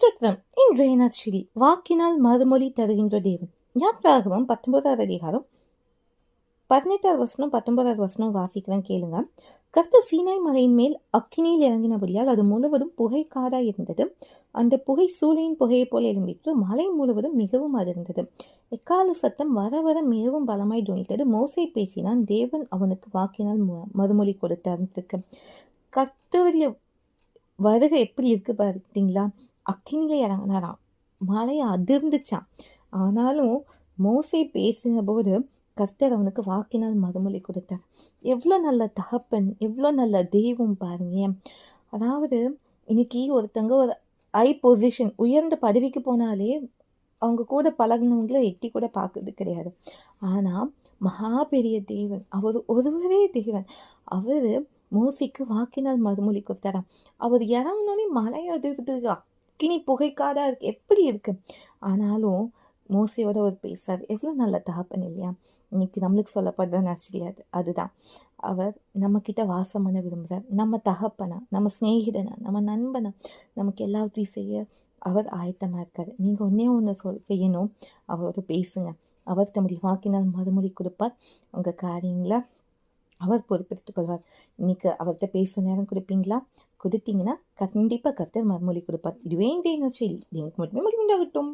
ஸ்தோத்திரம் இன்றைய ஸ்ரீ வாக்கினால் மறுமொழி தருகின்ற தேவன். யாத்ராகமம் பத்தொன்பதாவது அதிகாரம் பதினெட்டாவது வசனம் பத்தொன்பதாவது வசனம் வாசிக்கிறேன் கேளுங்க. கர்த்த சீனாய் மலையின் மேல் அக்கினியில் இறங்கினபடியால் அது முழுவதும் புகை இருந்தது. அந்த புகை சூளையின் புகையைப் போல எழும்பிட்டு மலை முழுவதும் மிகவும் அதிர்ந்தது எக்கால சத்தம் வர வர மிகவும் பலமாய் துணித்தது மோசை பேசினான் தேவன் அவனுக்கு வாக்கினால் மு- மறுமொழி கொடுத்தாருக்கு கர்த்தருடைய வருகை எப்படி இருக்கு பார்த்தீங்களா அக்கினில இறங்கினாராம் மலை அதிர்ந்துச்சான் ஆனாலும் மோசை பேசின போது கர்த்தர் அவனுக்கு வாக்கினால் மறுமொழி கொடுத்தார். எவ்வளோ நல்ல தகப்பன் எவ்வளோ நல்ல தெய்வம் பாருங்க. அதாவது இன்னைக்கு ஒருத்தங்க ஒரு ஐ பொசிஷன் உயர்ந்த பதவிக்கு போனாலே அவங்க கூட பழகினவங்கள எட்டி கூட பார்க்கறது கிடையாது. ஆனால் மகா பெரிய தேவன் அவர் ஒருவரே தேவன். அவர் மோசிக்கு வாக்கினால் மறுமொழி கொடுத்தாராம். அவர் இறங்கினோடனே மலையை அதிர்ந்து அக்கினி புகைக்காதா இருக்கு? எப்படி இருக்கு? ஆனாலும் மோசையோட ஒரு பேசார் எவ்வளோ நல்ல தகப்பன் இல்லையா? இன்னைக்கு நம்மளுக்கு சொல்லப்படுற நச்சுல அதுதான். அவர் நம்மக்கிட்ட வாசம் பண்ண விரும்புகிறார் நம்ம தகப்பனா நம்ம சிநேகிதனா நம்ம நண்பனா நமக்கு எல்லாவற்றையும் செய்ய அவர் ஆயத்தமாக இருக்கார். நீங்கள் ஒன்றே ஒன்று சொல் செய்யணும். அவரோட பேசுங்க. அவர் தம்முடைய வாக்கினால் மறுமொழி கொடுப்பார். உங்கள் காரியங்களை அவர் பொறுப்பெடுத்துக் கொள்வார். இன்னைக்கு அவர்கிட்ட பேச நேரம் கொடுப்பீங்களா? கொடுத்தீங்கன்னா கண்டிப்பாக கர்த்தர் மறுமொழி கொடுப்பார். இதுவே இன்றைய நிகழ்ச்சியில் எனக்கு மட்டுமே மறுமொழி உண்டாகட்டும்.